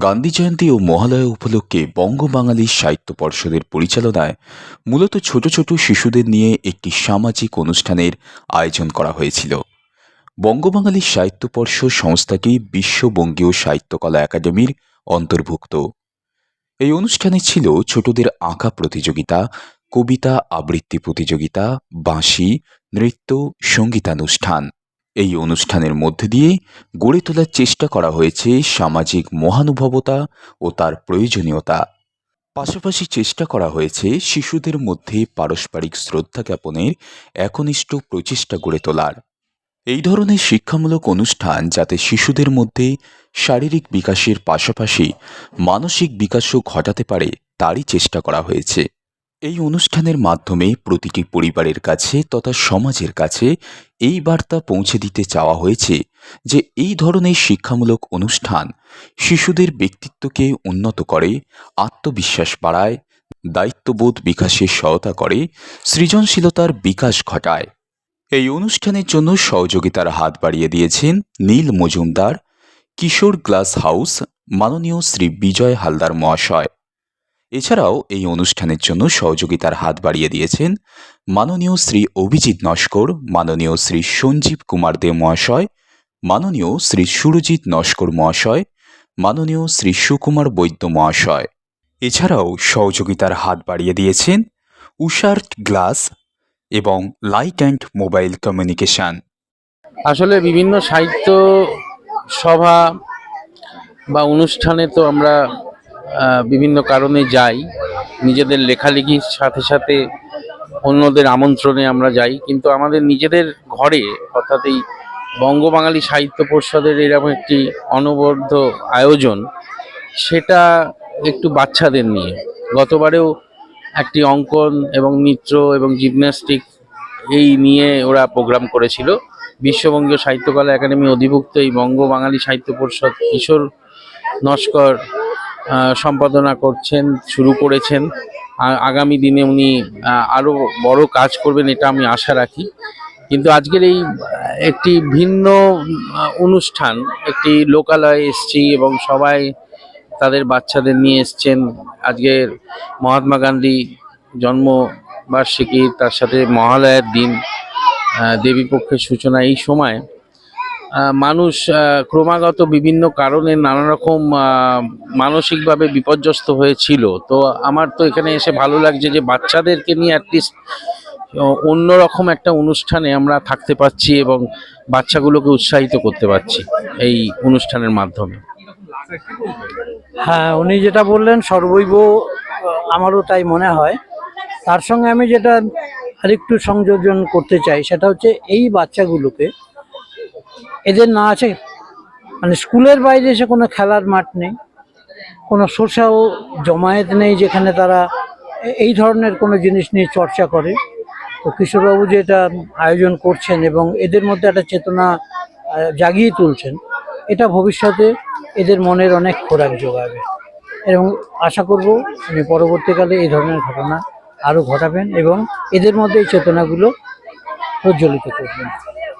গান্ধী জয়ন্তী ও মহালয়া উপলক্ষে বঙ্গ বঙ্গবাঙালি সাহিত্য পর্ষদের পরিচালনায় মূলত ছোট ছোট শিশুদের নিয়ে একটি সামাজিক অনুষ্ঠানের আয়োজন করা হয়েছিল। বঙ্গবাঙালি সাহিত্য পর্ষদ সংস্থাটি বিশ্ববঙ্গীয় সাহিত্যকলা একাডেমির অন্তর্ভুক্ত। এই অনুষ্ঠানে ছিল ছোটদের আঁকা প্রতিযোগিতা, কবিতা আবৃত্তি প্রতিযোগিতা, বাঁশি, নৃত্য, সঙ্গীতানুষ্ঠান। এই অনুষ্ঠানের মধ্যে দিয়ে গড়ে তোলার চেষ্টা করা হয়েছে সামাজিক মহানুভবতা ও তার প্রয়োজনীয়তা। পাশাপাশি চেষ্টা করা হয়েছে শিশুদের মধ্যে পারস্পরিক শ্রদ্ধা জ্ঞাপনের একনিষ্ঠ প্রচেষ্টা গড়ে তোলার। এই ধরনের শিক্ষামূলক অনুষ্ঠান যাতে শিশুদের মধ্যে শারীরিক বিকাশের পাশাপাশি মানসিক বিকাশও ঘটাতে পারে, তারই চেষ্টা করা হয়েছে। এই অনুষ্ঠানের মাধ্যমে প্রতিটি পরিবারের কাছে তথা সমাজের কাছে এই বার্তা পৌঁছে দিতে চাওয়া হয়েছে যে এই ধরনের শিক্ষামূলক অনুষ্ঠান শিশুদের ব্যক্তিত্বকে উন্নত করে, আত্মবিশ্বাস বাড়ায়, দায়িত্ববোধ বিকাশে সহায়তা করে, সৃজনশীলতার বিকাশ ঘটায়। এই অনুষ্ঠানের জন্য সহযোগিতার হাত বাড়িয়ে দিয়েছেন নীল মজুমদার, কিশোর গ্লাস হাউস, মাননীয় শ্রী বিজয় হালদার মহাশয়। এছাড়াও এই অনুষ্ঠানের জন্য সহযোগিতার হাত বাড়িয়ে দিয়েছেন মাননীয় শ্রী অভিজিৎ নস্কর, মাননীয় শ্রী সঞ্জীব কুমার দে মহাশয়, মাননীয় শ্রী সুরজিৎ নস্কর মহাশয়, মাননীয় শ্রী সুকুমার বৈদ্য মহাশয়। এছাড়াও সহযোগিতার হাত বাড়িয়ে দিয়েছেন উষার্ট গ্লাস এবং লাইট অ্যান্ড মোবাইল কমিউনিকেশন। আসলে বিভিন্ন সাহিত্য সভা বা অনুষ্ঠানে তো আমরা বিভিন্ন কারণে যাই। নিজেদের লেখালেখির সাথে সাথে অন্যদের আমন্ত্রণে আমরা যাই। কিন্তু আমাদের নিজেদের ঘরে, অর্থাৎ এই বঙ্গবাঙালি সাহিত্য পরিষদের এরকম একটি অনবদ্য আয়োজন, সেটা একটু বাচ্চাদের নিয়ে। গতবারেও একটি অঙ্কন এবং নৃত্য এবং জিমন্যাস্টিক এই নিয়ে ওরা প্রোগ্রাম করেছিল। বিশ্ববঙ্গীয় সাহিত্যকলা একাডেমি অধিভুক্ত এই বঙ্গ বাঙালি সাহিত্য পরিষদ কিশোর নস্কর সম্পাদনা করছেন, শুরু করেছেন। আগামী দিনে উনি আরও বড় কাজ করবেন, এটা আমি আশা রাখি। কিন্তু আজকের এই, একটি ভিন্ন অনুষ্ঠান, একটি লোকালয়ে এসছি এবং সবাই তাদের বাচ্চাদের নিয়ে এসছেন। আজকের মহাত্মা গান্ধী জন্মবার্ষিকী, তার সাথে মহালয়ার দিন দেবীপক্ষের সূচনা এই সময় মানুষ ক্রমাগত বিভিন্ন কারণে নানা রকম মানসিকভাবে বিপর্যস্ত হয়েছিল। তো আমার তো এখানে এসে ভালো লাগছে যে বাচ্চাদেরকে নিয়ে অ্যাটলিস্ট অন্যরকম একটা অনুষ্ঠানে আমরা থাকতে পারছি এবং বাচ্চাগুলোকে উৎসাহিত করতে পারছি এই অনুষ্ঠানের মাধ্যমে। হ্যাঁ উনি যেটা বললেন, সর্বৈব আমারও তাই মনে হয়। তার সঙ্গে আমি যেটা আরেকটু সংযোজন করতে চাই, সেটা হচ্ছে এই বাচ্চাগুলোকে এদের না আছে। মানে স্কুলের বাইরে এসে কোনো খেলার মাঠ নেই, কোনো সোশ্যাল জমায়েত নেই যেখানে তারা এই ধরনের কোনো জিনিস নিয়ে চর্চা করে। তো কিশোরবাবু যে এটা আয়োজন করছেন এবং এদের মধ্যে একটা চেতনা জাগিয়ে তুলছেন, এটা ভবিষ্যতে এদের মনের অনেক খোরাক যোগাবে। এবং আশা করব উনি পরবর্তীকালে এই ধরনের ঘটনা আরও ঘটাবেন এবং এদের মধ্যে এই চেতনাগুলো প্রজ্বলিত করবেন।